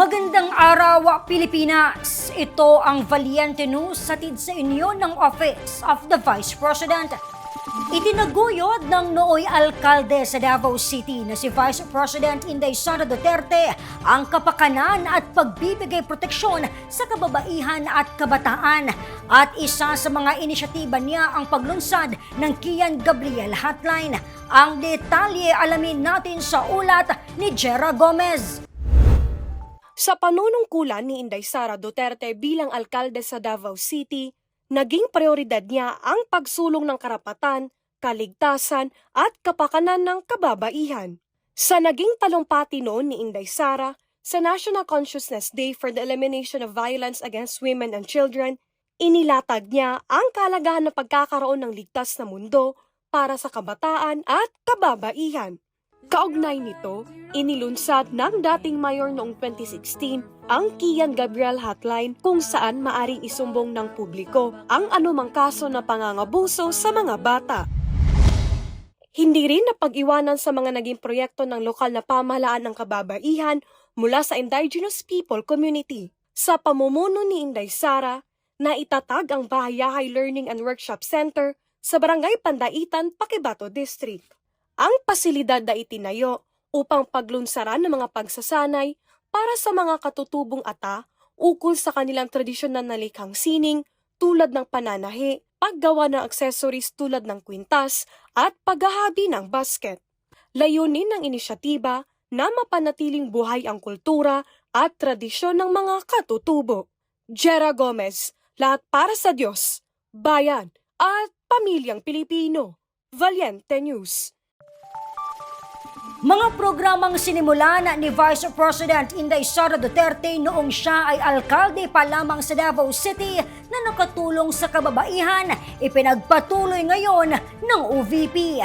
Magandang araw, Pilipinas! Ito ang Valiente News hatid sa inyo ng Office of the Vice President. Itinaguyod ng nooy alkalde sa Davao City na si Vice President Inday Sara Duterte ang kapakanan at pagbibigay proteksyon sa kababaihan at kabataan. At isa sa mga inisyatiba niya ang paglunsad ng Kian Gabriel Hotline. Ang detalye alamin natin sa ulat ni Jera Gomez. Sa panunungkulan ni Inday Sara Duterte bilang alkalde sa Davao City, naging prioridad niya ang pagsulong ng karapatan, kaligtasan at kapakanan ng kababaihan. Sa naging talumpati noon ni Inday Sara sa National Consciousness Day for the Elimination of Violence Against Women and Children, inilatag niya ang kalagahan ng pagkakaroon ng ligtas na mundo para sa kabataan at kababaihan. Kaugnay nito, inilunsad ng dating mayor noong 2016 ang Kian Gabriel Hotline kung saan maaring isumbong ng publiko ang anumang kaso na pangangabuso sa mga bata. Hindi rin napag-iwanan sa mga naging proyekto ng lokal na pamahalaan ng kababaihan mula sa indigenous people community. Sa pamumuno ni Inday Sara, na itatag ang Bahayahay Learning and Workshop Center sa Barangay Pandaitan, Pakibato District ang pasilidad na itinayo upang paglunsaran ng mga pagsasanay para sa mga katutubong ata ukol sa kanilang tradisyonal na likhang sining tulad ng pananahi, paggawa ng accessories tulad ng kwintas at paghahabi ng basket. Layunin ng inisyatiba na mapanatiling buhay ang kultura at tradisyon ng mga katutubo. Jera Gomez, lahat para sa Diyos, bayan at pamilyang Pilipino. Valiente News. Mga programang sinimulan ni Vice President Inday Sara Duterte noong siya ay alkalde pa lamang sa Davao City na nakatulong sa kababaihan, ipinagpatuloy ngayon ng OVP.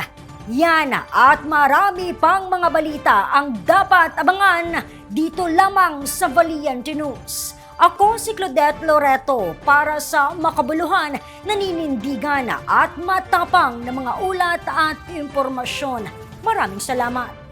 Yan at marami pang mga balita ang dapat abangan dito lamang sa Valiente News. Ako si Claudette Loreto para sa makabuluhan, naninindigan at matapang na mga ulat at impormasyon. Maraming salamat.